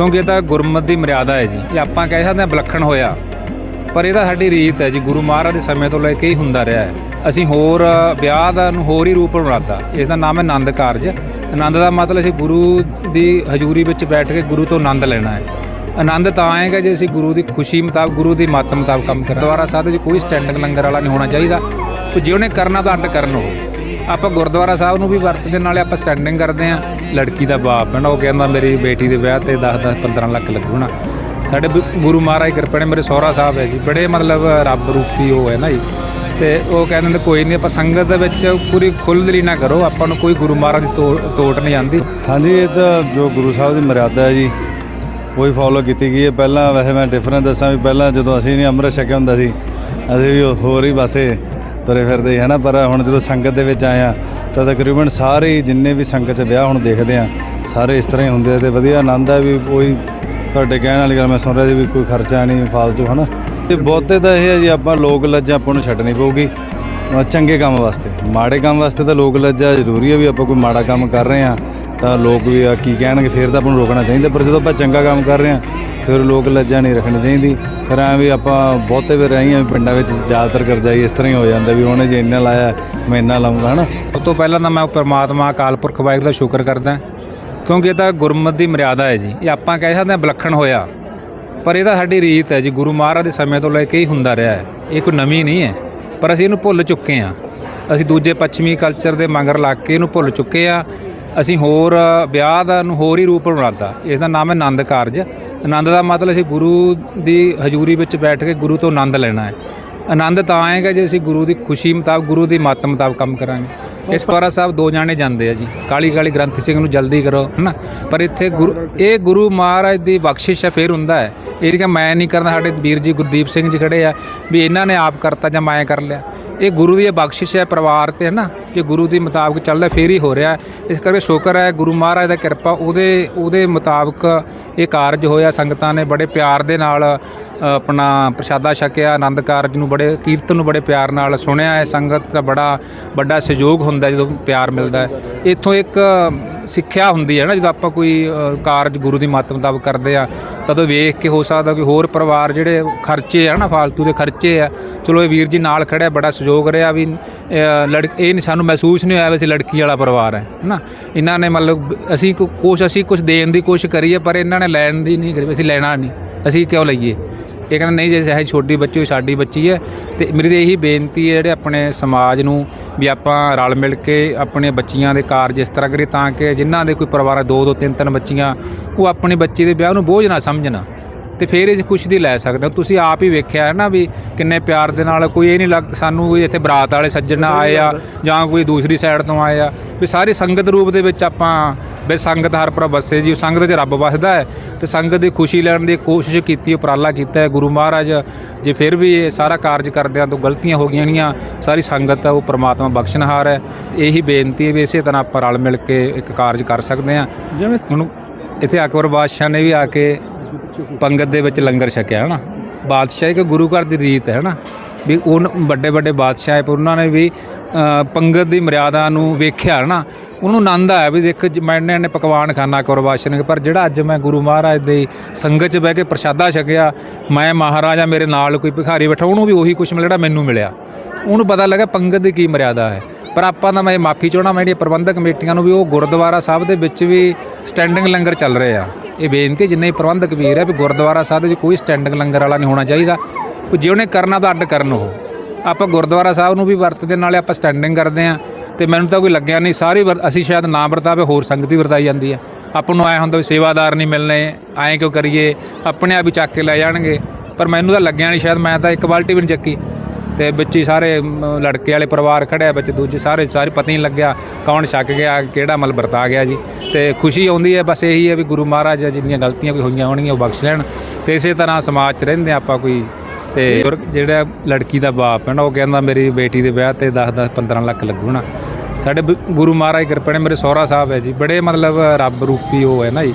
ਕਿਉਂਕਿ ਇਹ ਤਾਂ ਗੁਰਮਤ ਦੀ ਮਰਿਆਦਾ ਹੈ ਜੀ। ਇਹ ਆਪਾਂ ਕਹਿ ਸਕਦੇ ਹਾਂ ਵਿਲੱਖਣ ਹੋਇਆ। ਪਰ ਇਹ ਤਾਂ ਸਾਡੀ ਰੀਤ ਹੈ ਜੀ, ਗੁਰੂ ਮਹਾਰਾਜ ਦੇ ਸਮੇਂ ਤੋਂ ਲੈ ਕੇ ਹੀ ਹੁੰਦਾ ਰਿਹਾ ਹੈ। ਅਸੀਂ ਹੋਰ ਵਿਆਹ ਦਾ ਨੂੰ ਹੋਰ ਹੀ ਰੂਪ ਬਣਾਤਾ। ਇਸ ਦਾ ਨਾਮ ਹੈ ਆਨੰਦ ਕਾਰਜ। ਆਨੰਦ ਦਾ ਮਤਲਬ ਅਸੀਂ ਗੁਰੂ ਦੀ ਹਜ਼ੂਰੀ ਵਿੱਚ ਬੈਠ ਕੇ ਗੁਰੂ ਤੋਂ ਆਨੰਦ ਲੈਣਾ ਹੈ। ਆਨੰਦ ਤਾਂ ਆਏਗਾ ਜੇ ਅਸੀਂ ਗੁਰੂ ਦੀ ਖੁਸ਼ੀ ਮੁਤਾਬਕ, ਗੁਰੂ ਦੀ ਮੱਤ ਮੁਤਾਬਕ ਕੰਮ ਕਰਾਂ ਦੁਆਰਾ ਸਾਹਿਬ ਦੇ ਕੋਈ ਸਟੈਂਡਿੰਗ ਲੰਗਰ ਵਾਲਾ ਨਹੀਂ ਹੋਣਾ ਚਾਹੀਦਾ। ਜੇ ਉਹਨੇ ਕਰਨਾ ਤਾਂ ਅੱਡ ਕਰਨ ਉਹ। ਆਪਾਂ ਗੁਰਦੁਆਰਾ ਸਾਹਿਬ ਨੂੰ ਵੀ ਵਰਤਦੇ, ਨਾਲੇ ਆਪਾਂ ਸਟੈਂਡਿੰਗ ਕਰਦੇ ਆ ਲੜਕੀ ਦਾ ਬਾਪ ਹੈ ਨਾ ਉਹ ਕਹਿੰਦਾ ਮੇਰੀ ਬੇਟੀ ਦੇ ਵਿਆਹ ਤੇ 10 10 15 ਲੱਖ ਲੱਗੂਣਾ ਸਾਡੇ ਗੁਰੂ ਮਹਾਰਾਜ ਕਿਰਪਾ ਨੇ ਮੇਰੇ ਸਹੁਰਾ ਸਾਹਿਬ ਹੈ ਜੀ, ਬੜੇ ਮਤਲਬ ਰੱਬ ਰੂਪੀ ਉਹ ਹੈ ਨਾ ਜੀ। ਤੇ ਉਹ ਕਹਿੰਦੇ ਨੇ ਕੋਈ ਨਹੀਂ ਆਪਾਂ ਸੰਗਤ ਦੇ ਵਿੱਚ ਪੂਰੀ ਖੁੱਲ੍ਹਦਲੀ ਨਾ ਕਰੋ, ਆਪਾਂ ਨੂੰ ਕੋਈ ਗੁਰੂ ਮਹਾਰਾਜ ਦੀ ਤੋੜ- ਤੋੜ ਨਹੀਂ ਆਂਦੀ। ਹਾਂਜੀ, ਇਹ ਤਾਂ ਜੋ ਗੁਰੂ ਸਾਹਿਬ ਦੀ ਮਰਿਆਦਾ ਹੈ ਜੀ, ਉਹੀ ਫੋਲੋ ਕੀਤੀ ਗਈ ਹੈ। ਪਹਿਲਾਂ ਵੈਸੇ ਮੈਂ ਡਿਫਰੈਂਸ ਦੱਸਾਂ ਵੀ ਪਹਿਲਾਂ ਜਦੋਂ ਅਸੀਂ ਨਹੀਂ ਅੰਮ੍ਰਿਤ ਛਕਿਆ ਹੁੰਦਾ ਸੀ, ਅਸੀਂ ਵੀ ਹੋਰ ਹੀ ਪਾਸੇ ਤੁਰੇ ਫਿਰਦੇ ਹੈ ਨਾ ਪਰ ਹੁਣ ਜਦੋਂ ਸੰਗਤ ਦੇ ਵਿੱਚ ਆਏ ਆ, ਤਾਂ ਤਕਰੀਬਨ ਸਾਰੇ ਹੀ ਜਿੰਨੇ ਵੀ ਸੰਗਤ 'ਚ ਵਿਆਹ ਹੁਣ ਦੇਖਦੇ ਆ, ਸਾਰੇ ਇਸ ਤਰ੍ਹਾਂ ਹੀ ਹੁੰਦੇ ਆ ਤੇ ਵਧੀਆ ਆਨੰਦ ਆ ਵੀ ਕੋਈ ਤੁਹਾਡੇ ਕਹਿਣ ਵਾਲੀ ਗੱਲ ਮੈਂ ਸੁਣ ਰਿਹਾ ਸੀ ਵੀ ਕੋਈ ਖਰਚਾ ਨਹੀਂ, ਫਾਲਤੂ, ਹਨਾ? ਤੇ ਬਹੁਤੇ ਤਾਂ ਇਹ ਹੈ ਜੀ, ਆਪਾਂ ਲੋਕ ਲੱਜਾਂ ਆਪਾਂ ਨੂੰ ਛੱਡਣੀ ਪਊਗੀ। ਚੰਗੇ ਕੰਮ ਵਾਸਤੇ, ਮਾੜੇ ਕੰਮ ਵਾਸਤੇ ਤਾਂ ਲੋਕ ਲੱਜਾ ਜ਼ਰੂਰੀ ਹੈ ਵੀ ਆਪਾਂ ਕੋਈ ਮਾੜਾ ਕੰਮ ਕਰ ਰਹੇ ਆ, ਤਾਂ ਲੋਕ ਵੀ ਆ ਕੀ ਕਹਿਣਗੇ, ਫਿਰ ਤਾਂ ਆਪਾਂ ਨੂੰ ਰੋਕਣਾ ਚਾਹੀਦਾ, ਪਰ ਜਦੋਂ ਆਪਾਂ ਚੰਗਾ ਕੰਮ ਕਰ ਰਹੇ ਆ ਫਿਰ ਲੋਕ ਲੱਜਾ ਨਹੀਂ ਰੱਖਣੀ ਚਾਹੀਦੀ। ਫਿਰ ਐਂ ਵੀ ਆਪਾਂ ਬਹੁਤੇ ਵਾਰ ਰਹੀ ਆ ਪਿੰਡਾਂ ਵਿੱਚ ਜ਼ਿਆਦਾਤਰ ਕਰਜਾਈ ਇਸ ਤਰ੍ਹਾਂ ਹੀ ਹੋ ਜਾਂਦਾ ਵੀ ਉਹਨੇ ਜੇ ਇੰਨਾ ਲਾਇਆ ਮੈਂ ਇੰਨਾ ਲਾਉਂਗਾ, ਹਨਾ? ਸਭ ਤੋਂ ਪਹਿਲਾਂ ਤਾਂ ਮੈਂ ਪਰਮਾਤਮਾ ਅਕਾਲ ਪੁਰਖ ਵਾਹਿਗੁਰੂ ਦਾ ਸ਼ੁਕਰ ਕਰਦਾ। ਕਿਉਂਕਿ ਇਹ ਤਾਂ ਗੁਰਮਤ ਦੀ ਮਰਿਆਦਾ ਹੈ ਜੀ। ਇਹ ਆਪਾਂ ਕਹਿ ਸਕਦੇ ਹਾਂ ਵਿਲੱਖਣ ਹੋਇਆ। ਪਰ ਇਹ ਤਾਂ ਸਾਡੀ ਰੀਤ ਹੈ ਜੀ। ਗੁਰੂ ਮਹਾਰਾਜ ਦੇ ਸਮੇਂ ਤੋਂ ਲੈ ਕੇ ਹੀ ਹੁੰਦਾ ਰਿਹਾ ਹੈ। ਇਹ ਕੋਈ ਨਵੀਂ ਨਹੀਂ ਹੈ। ਪਰ ਅਸੀਂ ਇਹਨੂੰ ਭੁੱਲ ਚੁੱਕੇ ਹਾਂ। ਅਸੀਂ ਦੂਜੇ ਪੱਛਮੀ ਕਲਚਰ ਦੇ ਮੰਗਰ ਲੱਗ ਕੇ ਇਹਨੂੰ ਭੁੱਲ ਚੁੱਕੇ ਆ ਅਸੀਂ ਹੋਰ ਵਿਆਹ ਦਾ ਨੂੰ ਹੋਰ ਹੀ ਰੂਪ ਬਣਾਤਾ। ਇਸ ਦਾ ਨਾਮ ਹੈ ਆਨੰਦ ਕਾਰਜ। ਆਨੰਦ ਦਾ ਮਤਲਬ ਅਸੀਂ ਗੁਰੂ ਦੀ ਹਜ਼ੂਰੀ ਵਿੱਚ ਬੈਠ ਕੇ ਗੁਰੂ ਤੋਂ ਆਨੰਦ ਲੈਣਾ ਹੈ। ਆਨੰਦ ਤਾਂ ਆਏਗਾ ਜੇ ਅਸੀਂ ਗੁਰੂ ਦੀ ਖੁਸ਼ੀ ਮੁਤਾਬਕ, ਗੁਰੂ ਦੀ ਮੱਤ ਮੁਤਾਬਕ ਕੰਮ ਕਰਾਂਗੇ। ਇਸ ਪਾਰਾ ਸਾਹਿਬ ਦੋ ਜਾਣੇ ਜਾਂਦੇ ਆ ਜੀ। ਕਾਲੀ ਕਾਲੀ ਗ੍ਰੰਥ ਸਿੰਘ ਨੂੰ ਜਲਦੀ ਕਰੋ, ਹਨਾ? ਪਰ ਇੱਥੇ ਗੁਰੂ ਇਹ ਗੁਰੂ ਮਹਾਰਾਜ ਦੀ ਬਖਸ਼ਿਸ਼ ਹੈ, ਫੇਰ ਹੁੰਦਾ ਹੈ। ਇਹ ਕਿ ਮੈਂ ਨਹੀਂ ਕਰਨਾ, ਸਾਡੇ ਵੀਰ ਜੀ ਗੁਰਦੀਪ ਸਿੰਘ ਜੀ ਖੜੇ ਆ, ਵੀ ਇਹਨਾਂ ਨੇ ਆਪ ਕਰਤਾ ਜਾਂ ਮੈਂ ਕਰ ਲਿਆ। ਇਹ ਗੁਰੂ ਦੀ ਇਹ ਬਖਸ਼ਿਸ਼ ਹੈ ਪਰਿਵਾਰ ਤੇ ਹੈ ਨਾ ਜੇ ਗੁਰੂ ਦੇ ਮੁਤਾਬਕ ਚੱਲਦਾ, ਫੇਰ ਹੀ ਹੋ ਰਿਹਾ। ਇਸ ਕਰਕੇ ਸ਼ੁਕਰ ਹੈ, ਗੁਰੂ ਮਹਾਰਾਜ ਦਾ ਕਿਰਪਾ ਉਹਦੇ ਉਹਦੇ ਮੁਤਾਬਕ ਇਹ ਕਾਰਜ ਹੋਇਆ। ਸੰਗਤਾਂ ਨੇ ਬੜੇ ਪਿਆਰ ਦੇ ਨਾਲ ਆਪਣਾ ਪ੍ਰਸ਼ਾਦਾ ਛਕਿਆ, ਆਨੰਦ ਕਾਰਜ ਨੂੰ ਬੜੇ, ਕੀਰਤਨ ਨੂੰ ਬੜੇ ਪਿਆਰ ਨਾਲ ਸੁਣਿਆ। ਹੈ ਸੰਗਤ ਦਾ ਬੜਾ ਵੱਡਾ ਸਹਿਯੋਗ ਹੁੰਦਾ ਜਦੋਂ ਪਿਆਰ ਮਿਲਦਾ ਹੈ। ਇੱਥੋਂ ਇੱਕ ਸਿੱਖਿਆ ਹੁੰਦੀ ਹੈ ਨਾ, ਜਦੋਂ ਆਪਾਂ ਕੋਈ ਕਾਰਜ ਗੁਰੂ ਦੀ ਮੱਤ ਮੁਤਾਬਕ ਕਰਦੇ ਆ ਤਦੋਂ ਵੇਖ ਕੇ ਹੋ ਸਕਦਾ ਕਿ ਹੋਰ ਪਰਿਵਾਰ ਜਿਹੜੇ ਖਰਚੇ ਆ ਨਾ, ਫਾਲਤੂ ਦੇ ਖਰਚੇ ਆ, ਚਲੋ ਇਹ ਵੀਰ ਜੀ ਨਾਲ ਖੜਿਆ, ਬੜਾ ਸਹਿਯੋਗ ਰਿਹਾ ਵੀ ਲੜਕ ਇਹ ਨਹੀਂ ਸਾਨੂੰ ਮਹਿਸੂਸ ਨਹੀਂ ਹੋਇਆ ਵੀ ਅਸੀਂ ਲੜਕੀ ਵਾਲਾ ਪਰਿਵਾਰ ਹੈ ਨਾ ਇਹਨਾਂ ਨੇ ਮਤਲਬ ਅਸੀਂ ਕੋ- ਕੋਸ਼ ਅਸੀਂ ਕੁਝ ਦੇਣ ਦੀ ਕੋਸ਼ਿਸ਼ ਕਰੀਏ ਪਰ ਇਹਨਾਂ ਨੇ ਲੈਣ ਦੀ ਨਹੀਂ ਕਰੀ, ਵੀ ਅਸੀਂ ਲੈਣਾ ਨਹੀਂ, ਅਸੀਂ ਕਿਉਂ ਲਈਏ? ਇਹ ਕਹਿੰਦਾ, ਨਹੀਂ ਜੇ ਚਾਹੇ ਛੋਟੀ ਬੱਚੀ ਹੋਈ, ਸਾਡੀ ਬੱਚੀ ਹੈ। ਤੇ ਮੇਰੀ ਤਾਂ ਇਹੀ ਬੇਨਤੀ ਹੈ ਜਿਹੜੇ ਆਪਣੇ ਸਮਾਜ ਨੂੰ ਵੀ ਆਪਾਂ ਰਲ ਮਿਲ ਕੇ ਆਪਣੇ ਬੱਚੀਆਂ ਦੇ ਕਾਰਜ ਇਸ ਤਰ੍ਹਾਂ ਕਰੀਏ, ਤਾਂ ਕਿ ਜਿਨ੍ਹਾਂ ਦੇ ਕੋਈ ਪਰਿਵਾਰ ਦੋ ਦੋ ਤਿੰਨ ਤਿੰਨ ਬੱਚੀਆਂ, ਉਹ ਆਪਣੀ ਬੱਚੀ ਦੇ ਵਿਆਹ ਨੂੰ ਬੋਝ ਨਾ ਸਮਝਣ। ਤੇ ਫਿਰ ਇਹ ਖੁਸ਼ੀ ਦੀ ਲੈ ਸਕਦੇ ਹੋ। ਤੁਸੀਂ ਆਪ ਹੀ ਵੇਖਿਆ ਹੈ ਨਾ ਵੀ ਕਿੰਨੇ ਪਿਆਰ ਦੇ ਨਾਲ ਕੋਈ ਇਹ ਨਹੀਂ ਲੱਗ ਸਾਨੂੰ ਕੋਈ ਇੱਥੇ ਬਰਾਤ ਵਾਲੇ ਸੱਜਣ ਆਏ ਆ ਜਾਂ ਕੋਈ ਦੂਸਰੀ ਸਾਈਡ ਤੋਂ ਆਏ ਆ। ਵੀ ਸਾਰੀ ਸੰਗਤ ਰੂਪ ਦੇ ਵਿੱਚ ਆਪਾਂ ਵੀ ਸੰਗਤ ਹਰ ਪ੍ਰਭ ਵਸੇ ਜੀ ਉਹ ਸੰਗਤ 'ਚ ਰੱਬ ਵਸਦਾ ਹੈ ਤੇ ਸੰਗਤ ਦੀ ਖੁਸ਼ੀ ਲੈਣ ਦੀ ਕੋਸ਼ਿਸ਼ ਕੀਤੀ ਉਪਰਾਲਾ ਕੀਤਾ ਹੈ। ਗੁਰੂ ਮਹਾਰਾਜ ਜੇ ਫਿਰ ਵੀ ਇਹ ਸਾਰਾ ਕਾਰਜ ਕਰਦਿਆਂ ਤੋਂ ਗਲਤੀਆਂ ਹੋ ਗਈਆਂ ਨੀਆਂ ਸਾਰੀ ਸੰਗਤ ਆ ਉਹ ਪ੍ਰਮਾਤਮਾ ਬਖਸ਼ਣਹਾਰ ਹੈ। ਇਹੀ ਬੇਨਤੀ ਹੈ ਵੀ ਇਸੇ ਤਰ੍ਹਾਂ ਆਪਾਂ ਰਲ ਮਿਲ ਕੇ ਇੱਕ ਕਾਰਜ ਕਰ ਸਕਦੇ ਹਾਂ। ਜਿਵੇਂ ਹੁਣ ਇੱਥੇ ਅਕਬਰ ਬਾਦਸ਼ਾਹ ਨੇ ਵੀ ਆ ਕੇ ਪੰਗਤ ਦੇ ਵਿੱਚ ਲੰਗਰ ਛਕਿਆ, ਹਨਾ? ਬਾਦਸ਼ਾਹ ਇੱਕ ਗੁਰੂ ਘਰ ਦੀ ਰੀਤ ਹੈ, ਹਨਾ? ਵੀ ਉਹ ਵੱਡੇ ਵੱਡੇ ਬਾਦਸ਼ਾਹ ਹੈ, ਪਰ ਉਹਨਾਂ ਨੇ ਵੀ ਪੰਗਤ ਦੀ ਮਰਿਆਦਾ ਨੂੰ ਵੇਖਿਆ, ਹਨਾ? ਉਹਨੂੰ ਆਨੰਦ ਆਇਆ ਵੀ ਦੇਖ, ਜ- ਮੈਨੇ ਨੇ ਪਕਵਾਨ ਖਾਣਾ ਅਕਬਰ ਪਰ ਜਿਹੜਾ ਅੱਜ ਮੈਂ ਗੁਰੂ ਮਹਾਰਾਜ ਦੇ ਸੰਗਤ 'ਚ ਬਹਿ ਕੇ ਪ੍ਰਸ਼ਾਦਾ ਛਕਿਆ, ਮੈਂ ਮਹਾਰਾਜਾ ਮੇਰੇ ਨਾਲ ਕੋਈ ਭਿਖਾਰੀ ਬੈਠਾ, ਉਹਨੂੰ ਵੀ ਉਹੀ ਕੁਛ ਮਿਲਿਆ ਜਿਹੜਾ ਮੈਨੂੰ ਮਿਲਿਆ। ਉਹਨੂੰ ਪਤਾ ਲੱਗਾ ਪੰਗਤ ਦੀ ਕੀ ਮਰਿਆਦਾ ਹੈ। ਪਰ ਆਪਾਂ ਤਾਂ ਮੈਂ ਮਾਫੀ ਚਾਹਣਾ ਮੈਂ ਜਿਹੜੀਆਂ ਪ੍ਰਬੰਧਕ ਕਮੇਟੀਆਂ ਨੂੰ ਵੀ ਉਹ ਗੁਰਦੁਆਰਾ ਸਾਹਿਬ ਦੇ ਵਿੱਚ ਵੀ ਸਟੈਂਡਿੰਗ ਲੰਗਰ ਚੱਲ ਰਹੇ ਆ। ਇਹ ਬੇਨਤੀ ਜਿੰਨੇ ਵੀ ਪ੍ਰਬੰਧਕ ਵੀਰ ਹੈ ਵੀ ਗੁਰਦੁਆਰਾ ਸਾਹਿਬ ਦੇ ਵਿੱਚ ਕੋਈ ਸਟੈਂਡਿੰਗ ਲੰਗਰ ਵਾਲਾ ਨਹੀਂ ਹੋਣਾ ਚਾਹੀਦਾ। ਕੋਈ ਜੇ ਉਹਨੇ ਕਰਨਾ ਤਾਂ ਅੱਡ ਕਰਨ ਉਹ। ਆਪਾਂ ਗੁਰਦੁਆਰਾ ਸਾਹਿਬ ਨੂੰ ਵੀ ਵਰਤਦੇ, ਨਾਲੇ ਆਪਾਂ ਸਟੈਂਡਿੰਗ ਕਰਦੇ ਆ ਤੇ ਮੈਨੂੰ ਤਾਂ ਕੋਈ ਲੱਗਿਆ ਨਹੀਂ, ਸਾਰੀ ਵਰ- ਅਸੀਂ ਸ਼ਾਇਦ ਨਾ ਵਰਤਾਵੇ, ਹੋਰ ਸੰਗਤ ਹੀ ਵਰਤਾਈ ਜਾਂਦੀ ਹੈ। ਆਪਾਂ ਨੂੰ ਆਇਆ ਹੁੰਦਾ ਵੀ ਸੇਵਾਦਾਰ ਨਹੀਂ ਮਿਲਣੇ, ਐਂ ਕਿਉਂ ਕਰੀਏ? ਆਪਣੇ ਆਪ ਹੀ ਚੱਕ ਕੇ ਲੈ ਜਾਣਗੇ। ਪਰ ਮੈਨੂੰ ਤਾਂ ਲੱਗਿਆ ਨਹੀਂ, ਸ਼ਾਇਦ ਮੈਂ ਤਾਂ ਇੱਕ ਬਾਲਟੀ ਵੀ ਨਹੀਂ ਚੱਕੀ। ਤੇ ਵਿੱਚ ਹੀ ਸਾਰੇ ਲੜਕੇ ਵਾਲੇ ਪਰਿਵਾਰ ਖੜਿਆ ਵਿੱਚ ਦੂਜੇ ਸਾਰੇ ਸਾਰੇ ਪਤਾ ਨਹੀਂ ਲੱਗਿਆ ਕੌਣ ਛੱਕ ਗਿਆ ਕਿਹੜਾ ਮਲ ਵਰਤਾ ਗਿਆ ਜੀ। ਤੇ ਖੁਸ਼ੀ ਆਉਂਦੀ ਹੈ ਬਸ ਇਹੀ ਹੈ ਵੀ ਗੁਰੂ ਮਹਾਰਾਜ ਜਿੰਨੀਆਂ ਗਲਤੀਆਂ ਕੋਈ ਹੋਈਆਂ ਹੋਣਗੀਆਂ ਉਹ ਬਖਸ਼ ਲੈਣ। ਤੇ ਇਸੇ ਤਰ੍ਹਾਂ ਸਮਾਜ 'ਚ ਰਹਿੰਦੇ ਆਪਾਂ ਕੋਈ। ਤੇ ਜਿਹੜਾ ਲੜਕੀ ਦਾ ਬਾਪ ਹੈ ਨਾ ਉਹ ਕਹਿੰਦਾ ਮੇਰੀ ਬੇਟੀ ਦੇ ਵਿਆਹ ਤੇ 10 10 15 ਲੱਖ ਲੱਗੂਣਾ ਸਾਡੇ ਬ- ਗੁਰੂ ਮਹਾਰਾਜ ਕਿਰਪਾ ਨੇ ਮੇਰੇ ਸਹੁਰਾ ਸਾਹਿਬ ਹੈ ਜੀ ਬੜੇ ਮਤਲਬ ਰੱਬ ਰੂਪੀ ਉਹ ਹੈ ਨਾ ਜੀ।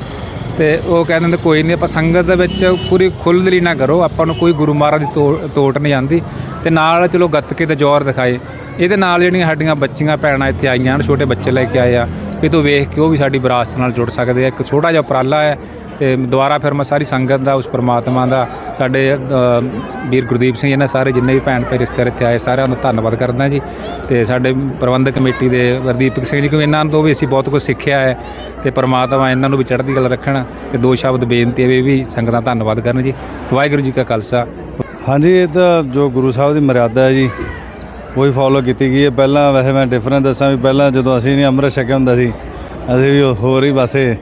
ਤੇ ਉਹ ਕਹਿੰਦੇ ਨੇ ਕੋਈ ਨਹੀਂ, ਆਪਾਂ ਸੰਗਤ ਦੇ ਵਿੱਚ ਪੂਰੀ ਖੁੱਲ੍ਹਦਲੀ ਨਾ ਕਰੋ, ਆਪਾਂ ਨੂੰ ਕੋਈ ਗੁਰੂ ਮਹਾਰਾਜ ਦੀ ਤੋੜ ਤੋੜ ਨਹੀਂ ਆਂਦੀ ਤੇ ਨਾਲ ਚਲੋ ਗੱਤਕੇ ਤੇ ਜ਼ੋਰ ਦਿਖਾਏ। ਇਹਦੇ ਨਾਲ ਜਿਹੜੀਆਂ ਸਾਡੀਆਂ ਬੱਚੀਆਂ ਭੈਣਾਂ ਇੱਥੇ ਆਈਆਂ ਹਨ, ਛੋਟੇ ਬੱਚੇ ਲੈ ਕੇ ਆਏ ਆ। ਵੀ ਤੋਂ ਵੇਖ ਕੇ ਉਹ ਵੀ ਸਾਡੀ ਵਿਰਾਸਤ ਨਾਲ ਜੁੜ ਸਕਦੇ ਆ। ਇੱਕ ਛੋਟਾ ਜਿਹਾ ਉਪਰਾਲਾ ਹੈ ਤੇ ਦੁਬਾਰਾ ਫਿਰ ਮੈਂ ਸਾਰੀ ਸੰਗਤ ਦਾ, ਉਸ ਪ੍ਰਮਾਤਮਾ ਦਾ, ਸਾਡੇ ਵੀਰ ਗੁਰਦੀਪ ਸਿੰਘ ਇਹਨਾਂ ਸਾਰੇ ਜਿੰਨੇ ਵੀ ਭੈਣ ਭੇ ਰਿਸ਼ਤੇਦਾਰ ਇੱਥੇ ਆਏ, ਸਾਰਿਆਂ ਦਾ ਧੰਨਵਾਦ ਕਰਦਾ ਜੀ। ਤੇ ਸਾਡੇ ਪ੍ਰਬੰਧਕ ਕਮੇਟੀ ਦੇ ਵਰਦੀਪਕ ਸਿੰਘ ਜੀ, ਕਿਉਂਕਿ ਇਹਨਾਂ ਤੋਂ ਵੀ ਅਸੀਂ ਬਹੁਤ ਕੁਝ ਸਿੱਖਿਆ ਹੈ ਤੇ ਪ੍ਰਮਾਤਮਾ ਇਹਨਾਂ ਨੂੰ ਵੀ ਚੜ੍ਹਦੀ ਗੱਲ ਰੱਖਣ ਤੇ ਦੋ ਸ਼ਬਦ ਬੇਨਤੀ ਹੈ ਵੀ ਇਹ ਵੀ ਸੰਗਤਾਂ ਧੰਨਵਾਦ ਕਰਨ ਜੀ। ਵਾਹਿਗੁਰੂ ਜੀ ਕਾ ਖਾਲਸਾ। ਹਾਂਜੀ, ਇਹ ਤਾਂ ਜੋ ਗੁਰੂ ਸਾਹਿਬ ਦੀ ਮਰਿਆਦਾ ਹੈ ਜੀ, ਉਹੀ ਫੋਲੋ ਕੀਤੀ ਗਈ ਹੈ। ਪਹਿਲਾਂ ਵੈਸੇ ਮੈਂ ਡਿਫਰੈਂਸ ਦੱਸਾਂ ਵੀ ਪਹਿਲਾਂ ਜਦੋਂ ਅਸੀਂ ਨਹੀਂ ਅੰਮ੍ਰਿਤ ਛਕਿਆ ਹੁੰਦਾ ਸੀ, ਅਸੀਂ ਵੀ ਹੋਰ ਹੀ ਪਾਸੇ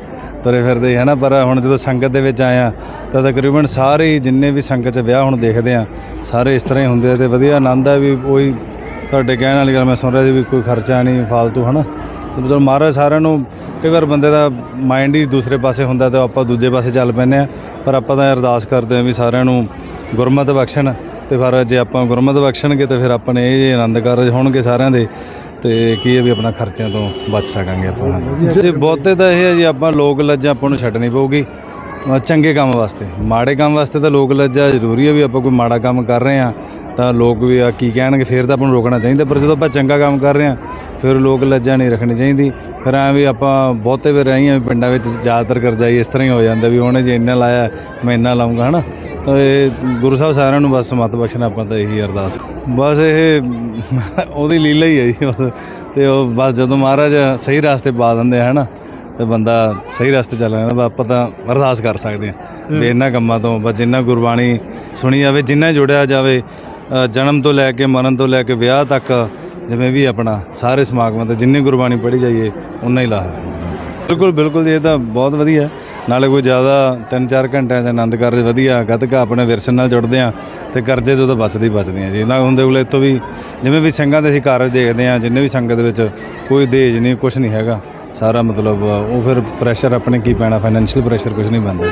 ਤੁਰੇ ਫਿਰਦੇ ਹੈ ਨਾ ਪਰ ਹੁਣ ਜਦੋਂ ਸੰਗਤ ਦੇ ਵਿੱਚ ਆਏ ਆ, ਤਾਂ ਤਕਰੀਬਨ ਸਾਰੇ ਜਿੰਨੇ ਵੀ ਸੰਗਤ 'ਚ ਵਿਆਹ ਹੁਣ ਦੇਖਦੇ ਆ, ਸਾਰੇ ਇਸ ਤਰ੍ਹਾਂ ਹੀ ਹੁੰਦੇ ਆ ਤੇ ਵਧੀਆ ਆਨੰਦ ਆ ਵੀ ਕੋਈ ਤੁਹਾਡੇ ਕਹਿਣ ਵਾਲੀ ਗੱਲ ਮੈਂ ਸੁਣ ਰਿਹਾ ਸੀ ਵੀ ਕੋਈ ਖਰਚਾ ਨਹੀਂ, ਫਾਲਤੂ, ਹਨਾ? ਤੇ ਜਦੋਂ ਮਹਾਰਾਜ ਸਾਰਿਆਂ ਨੂੰ, ਕਈ ਵਾਰ ਬੰਦੇ ਦਾ ਮਾਈਂਡ ਹੀ ਦੂਸਰੇ ਪਾਸੇ ਹੁੰਦਾ ਤੇ ਆਪਾਂ ਦੂਜੇ ਪਾਸੇ ਚੱਲ ਪੈਂਦੇ ਆ, ਪਰ ਆਪਾਂ ਤਾਂ ਅਰਦਾਸ ਕਰਦੇ ਆ ਵੀ ਸਾਰਿਆਂ ਨੂੰ ਗੁਰਮਤਿ ਬਖਸ਼ਣ ਤੇ ਫਿਰ ਜੇ ਆਪਾਂ ਗੁਰਮਤਿ ਬਖਸ਼ਣਗੇ ਤੇ ਫਿਰ ਆਪਣੇ ਇਹ ਜਿਹੇ ਆਨੰਦ ਕਾਰਜ ਹੋਣਗੇ ਸਾਰਿਆਂ ਦੇ। ਤੇ ਕੀ ਹੈ ਵੀ ਆਪਣਾ ਖਰਚਿਆਂ ਤੋਂ ਬਚ ਸਕਾਂਗੇ ਆਪਾਂ ਜੇ ਬਹੁਤੇ ਤਾਂ ਇਹ ਹੈ ਜੀ, ਆਪਾਂ ਲੋਕ ਲੱਜਾ ਆਪਾਂ ਨੂੰ ਛੱਡਣੀ ਪਊਗੀ। ਚੰਗੇ ਕੰਮ ਵਾਸਤੇ। ਮਾੜੇ ਕੰਮ ਵਾਸਤੇ ਤਾਂ ਲੋਕ ਲੱਜਾ ਜ਼ਰੂਰੀ ਹੈ ਵੀ ਆਪਾਂ ਕੋਈ ਮਾੜਾ ਕੰਮ ਕਰ ਰਹੇ ਆ, ਤਾਂ ਲੋਕ ਵੀ ਆ ਕੀ ਕਹਿਣਗੇ, ਫਿਰ ਤਾਂ ਆਪਾਂ ਨੂੰ ਰੋਕਣਾ ਚਾਹੀਦਾ, ਪਰ ਜਦੋਂ ਆਪਾਂ ਚੰਗਾ ਕੰਮ ਕਰ ਰਹੇ ਆ, ਫਿਰ ਲੋਕ ਲੱਜਾ ਨਹੀਂ ਰੱਖਣੀ ਚਾਹੀਦੀ। ਫਿਰ ਐਂ ਵੀ ਆਪਾਂ ਬਹੁਤੇ ਵਾਰ ਰਹੀ ਆ ਪਿੰਡਾਂ ਵਿੱਚ ਜ਼ਿਆਦਾਤਰ ਕਰਜਾਈ ਇਸ ਤਰ੍ਹਾਂ ਹੀ ਹੋ ਜਾਂਦਾ ਵੀ ਉਹਨੇ ਜੇ ਇੰਨਾ ਲਾਇਆ, ਮੈਂ ਇੰਨਾ ਲਾਉਂਗਾ, ਹਨਾ? ਤਾਂ ਇਹ ਗੁਰੂ ਸਾਹਿਬ ਸਾਰਿਆਂ ਨੂੰ ਬਸ ਮਤ ਬਖਸ਼ਣਾ ਆਪਾਂ ਤਾਂ ਇਹੀ ਅਰਦਾਸ। ਬਸ ਇਹ ਉਹਦੀ ਲੀਲਾ ਹੀ ਹੈ ਜੀ ਉਹ। ਤੇ ਉਹ ਬਸ ਜਦੋਂ ਮਹਾਰਾਜ ਸਹੀ ਰਸਤੇ ਪਾ ਦਿੰਦੇ ਆ, ਹਨਾ? ਤੇ ਬੰਦਾ ਸਹੀ ਰਸਤੇ ਚੱਲ ਜਾਂਦਾ ਆਪਾਂ ਤਾਂ ਅਰਦਾਸ ਕਰ ਸਕਦੇ ਆ ਵੀ ਇਹਨਾਂ ਕੰਮਾਂ ਤੋਂ ਬਸ ਜਿੰਨਾ ਗੁਰਬਾਣੀ ਸੁਣੀ ਜਾਵੇ ਜਿੰਨਾ ਜੁੜਿਆ ਜਾਵੇ ਜਨਮ ਤੋਂ ਲੈ ਕੇ ਮਰਨ ਤੋਂ ਲੈ ਕੇ ਵਿਆਹ ਤੱਕ ਜਿਵੇਂ ਵੀ ਆਪਣਾ ਸਾਰੇ ਸਮਾਗਮਾਂ ਤੇ ਜਿੰਨੀ ਗੁਰਬਾਣੀ ਪੜ੍ਹੀ ਜਾਈਏ ਉਨਾ ਹੀ ਲਾਭ। ਬਿਲਕੁਲ ਬਿਲਕੁਲ ਇਹ ਤਾਂ ਬਹੁਤ ਵਧੀਆ। ਨਾਲੇ ਕੋਈ ਜ਼ਿਆਦਾ 3-4 ਘੰਟਿਆਂ ਦਾ ਆਨੰਦ ਕਾਰਜ ਵਧੀਆ ਗੱਤਕਾ ਆਪਣੇ ਵਿਰਸੇ ਨਾਲ ਜੁੜਦੇ ਆ ਤੇ ਕਰਜ਼ੇ ਤੋਂ ਤਾਂ ਬਚਦੇ ਹੀ ਬਚਦੇ ਆ ਜੀ। ਨਾ ਹੁੰਦੇ ਕੋਲੇ ਤੋਂ ਵੀ ਜਿਵੇਂ ਵੀ ਸੰਗਾਂ ਦੇ ਅਸੀਂ ਕਾਰਜ ਦੇਖਦੇ ਆ ਜਿੰਨੇ ਵੀ ਸੰਗਤ ਵਿੱਚ ਕੋਈ ਦੇਜ ਨਹੀਂ ਕੁਝ ਨਹੀਂ ਹੈਗਾ। ਸਾਰਾ ਮਤਲਬ ਉਹ ਫਿਰ ਪ੍ਰੈਸ਼ਰ ਆਪਣੇ ਕੀ ਪੈਣਾ ਫਾਈਨੈਂਸ਼ੀਅਲ ਪ੍ਰੈਸ਼ਰ ਕੁਝ ਨਹੀਂ ਪੈਂਦਾ ਜੀ।